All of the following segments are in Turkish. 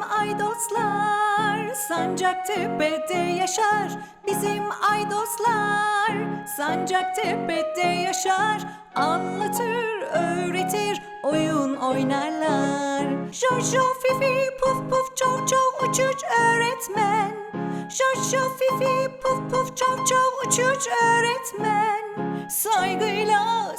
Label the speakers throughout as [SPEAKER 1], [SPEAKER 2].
[SPEAKER 1] aydoslar Sancaktepe'de yaşar. Bizim aydoslar Sancaktepe'de yaşar. Anlatır, öğretir, oyun oynarlar. Jojo, Fifi, Puf Puf, Çov Çov, Uç Uç öğretmen. Jojo, Fifi, Puf Puf, Çov Çov, Uç Uç öğretmen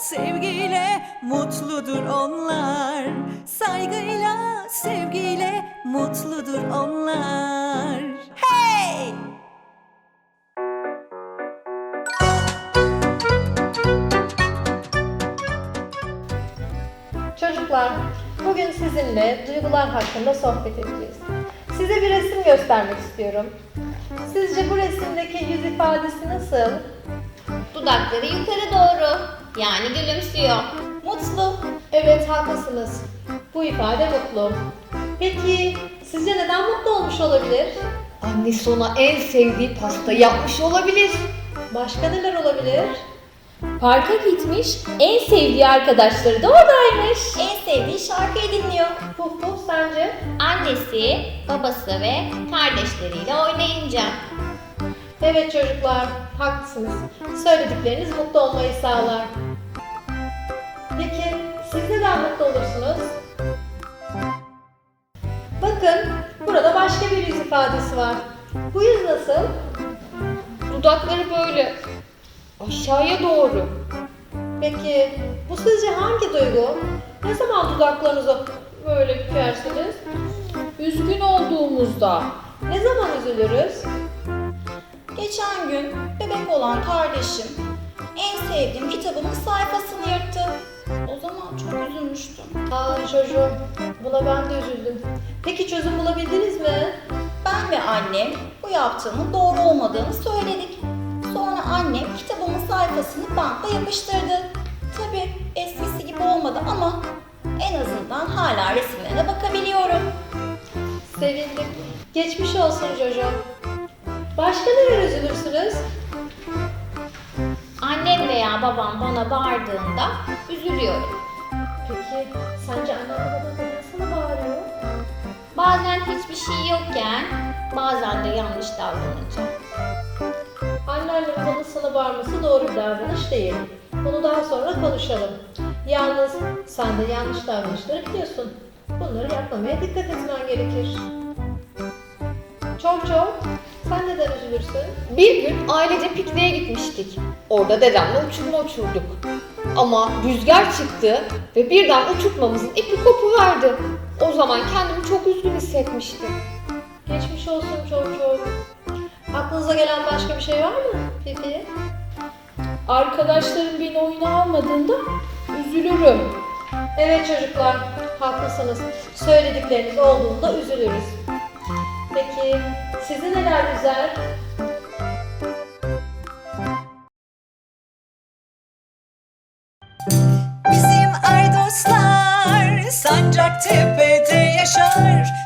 [SPEAKER 1] sevgiyle mutludur onlar Saygıyla, sevgiyle mutludur onlar Hey!
[SPEAKER 2] Çocuklar, bugün sizinle duygular hakkında sohbet edeceğiz. Size bir resim göstermek istiyorum. Sizce bu resimdeki yüz ifadesi nasıl?
[SPEAKER 3] Dudakları yukarı doğru. Yani gülümsüyor. Mutlu.
[SPEAKER 2] Evet, haklısınız. Bu ifade mutlu. Peki, sizce neden mutlu olmuş olabilir?
[SPEAKER 4] Annesi ona en sevdiği pasta yapmış olabilir.
[SPEAKER 2] Başka neler olabilir?
[SPEAKER 5] Parka gitmiş, en sevdiği arkadaşları da oradaymış.
[SPEAKER 3] En sevdiği şarkıyı dinliyor.
[SPEAKER 2] Puf puf sence?
[SPEAKER 3] Annesi, babası ve kardeşleriyle oynayınca.
[SPEAKER 2] Evet çocuklar, haklısınız. Söyledikleriniz mutlu olmayı sağlar. Peki, siz neden mutlu olursunuz? Bakın, burada başka bir yüz ifadesi var. Bu yüz nasıl?
[SPEAKER 4] Dudakları böyle aşağıya doğru.
[SPEAKER 2] Peki, bu sizce hangi duygu? Ne zaman dudaklarınızı böyle bükersiniz?
[SPEAKER 5] Üzgün olduğumuzda.
[SPEAKER 2] Ne zaman üzülürüz?
[SPEAKER 6] Geçen gün bebek olan kardeşim en sevdiğim kitabımın sayfasını yırttı. O zaman çok üzülmüştüm.
[SPEAKER 2] Aa çocuğum, buna ben de üzüldüm. Peki çözüm bulabildiniz mi?
[SPEAKER 6] Ben ve annem bu yaptığımın doğru olmadığını söyledik. Sonra annem kitabımın sayfasını bantla yapıştırdı. Tabi eskisi gibi olmadı ama en azından hala resimlerine bakabiliyorum.
[SPEAKER 2] Sevindim. Geçmiş olsun Jojo. Başka neler üzülürsünüz?
[SPEAKER 3] Annem veya babam bana bağırdığında üzülüyorum.
[SPEAKER 2] Peki sence annen baban neden sana bağırıyor?
[SPEAKER 3] Bazen hiçbir şey yokken, bazen de yanlış davranınca.
[SPEAKER 2] Annenle babanın sana bağırması doğru bir davranış değil. Bunu daha sonra konuşalım. Yalnız sen de yanlış davranışları biliyorsun. Bunları yapmamaya dikkat etmen gerekir. Çok çok. Sen neden üzülürsün?
[SPEAKER 4] Bir gün ailece pikniğe gitmiştik. Orada dedemle uçurma uçurduk. Ama rüzgar çıktı ve birden uçurtmamızın ipi kopuverdi. O zaman kendimi çok üzgün hissetmiştim.
[SPEAKER 2] Geçmiş olsun çok çok. Aklınıza gelen başka bir şey var mı Fifi?
[SPEAKER 5] Arkadaşlarım beni oyuna almadığında üzülürüm.
[SPEAKER 2] Evet çocuklar, haklısınız. Söyledikleriniz olduğunda üzülürüz. Peki sizi neler üzer?
[SPEAKER 1] Bizim aydoslar Sancaktepe'de yaşar